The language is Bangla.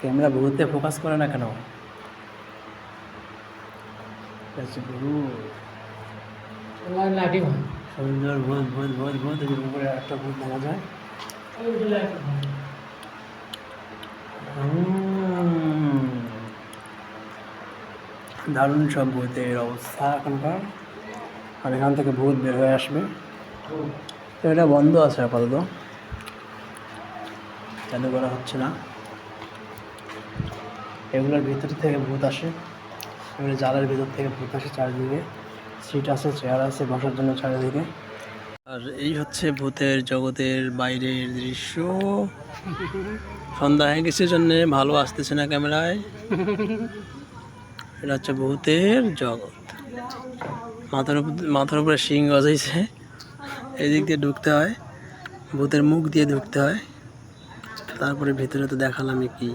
ক্যামেরা ভূতে ফোকাস করে না কেন? সুন্দর ভূত ভূত ভূত ভূত উপরে একটা ভূত দেখা যায়। দারুণ সব ভূতের অবস্থা এখনকার। আর এখান থেকে ভূত বের হয়ে আসবে। তো এটা বন্ধ আছে আপাতত। চালু করা হচ্ছে না। এগুলোর ভিতর থেকে ভূত আসে। এগুলো জালের ভিতর থেকে ভূত আসে চারিদিকে। সিট আছে, চেয়ার আছে, বসার জন্য চারিদিকে। আর এই হচ্ছে ভূতের জগতের বাইরের দৃশ্য। সন্ধ্যা হয়ে গেছে, জন্য ভালো আসতেছে না ক্যামেরায়। এটা হচ্ছে ভূতের জগৎ। মাথার উপর, মাথার উপরে শিং গজাইছে। এই দিক দিয়ে ঢুকতে হয়। ভূতের মুখ দিয়ে ঢুকতে হয়। তারপরে ভিতরে তো দেখালাম কি।